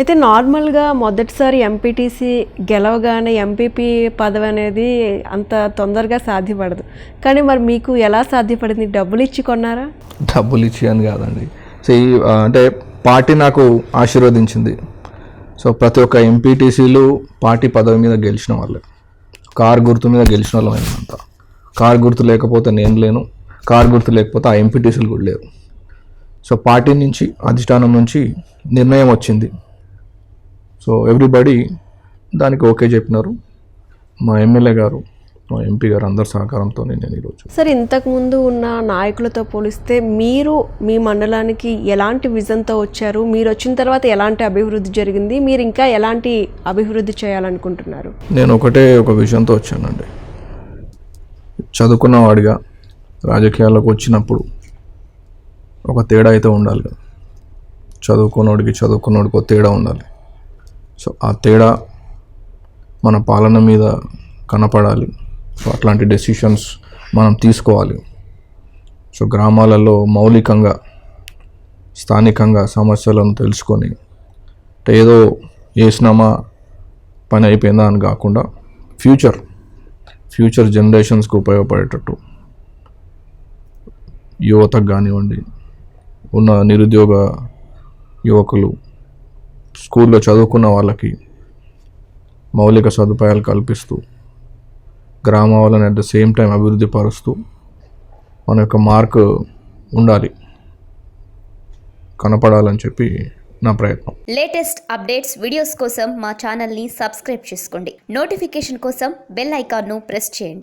అయితే నార్మల్గా మొదటిసారి ఎంపీటీసీ గెలవగానే ఎంపీపీ పదవి అనేది అంత తొందరగా సాధ్యపడదు. కానీ మరి మీకు ఎలా సాధ్యపడింది? డబ్బులు ఇచ్చి కొన్నారా? డబ్బులు ఇచ్చి అని కాదండి. సో ఈ అంటే పార్టీ నాకు ఆశీర్వదించింది. సో ప్రతి ఒక్క ఎంపీటీసీలు పార్టీ పదవి మీద గెలిచిన వాళ్ళే. కార్ గుర్తు మీద గెలిచిన వాళ్ళం అయినంతా కార్ గుర్తు లేకపోతే నేను లేను. కార్ గుర్తు లేకపోతే ఆ ఎంపీటీసీలు కూడా లేవు. సో పార్టీ నుంచి అధిష్టానం నుంచి నిర్ణయం వచ్చింది. సో ఎవ్రీబడి దానికి ఓకే చెప్పినారు. మా ఎమ్మెల్యే గారు మా ఎంపీ గారు అందరి సహకారంతో నేను ఈరోజు సార్ ఇంతకు ముందు ఉన్న నాయకులతో పోలిస్తే మీరు మీ మండలానికి ఎలాంటి విజన్తో వచ్చారు? మీరు వచ్చిన తర్వాత ఎలాంటి అభివృద్ధి జరిగింది? మీరు ఇంకా ఎలాంటి అభివృద్ధి చేయాలనుకుంటున్నారు? నేను ఒకటే ఒక విషయంతో వచ్చానండి. చదువుకున్నవాడిగా రాజకీయాల్లోకి వచ్చినప్పుడు ఒక తేడా అయితే ఉండాలి కదా చదువుకున్నోడికి చదువుకున్నోడికి ఒక తేడా ఉండాలి. సో ఆ తేడా మన పాలన మీద కనపడాలి. సో అట్లాంటి డెసిషన్స్ మనం తీసుకోవాలి. సో గ్రామాలలో మౌలికంగా స్థానికంగా సమస్యలను తెలుసుకొని ఏదో వేసినామా పని అయిపోయిందా అని కాకుండా ఫ్యూచర్ ఫ్యూచర్ జనరేషన్స్కి ఉపయోగపడేటట్టు యువతకు కానివ్వండి ఉన్న నిరుద్యోగ యువకులు స్కూల్లో చదువుకున్న వాళ్ళకి మౌలిక సదుపాయాలు కల్పిస్తూ గ్రామాలను అట్ ద సేమ్ టైం అభివృద్ధి పరుస్తూ మన యొక్క మార్క్ ఉండాలి. కనపడాలని చెప్పి నా ప్రయత్నం. లేటెస్ట్ అప్డేట్స్ వీడియోస్ కోసం మా ఛానల్ని సబ్స్క్రైబ్ చేసుకోండి. నోటిఫికేషన్ కోసం బెల్ ఐకాన్ను ప్రెస్ చేయండి.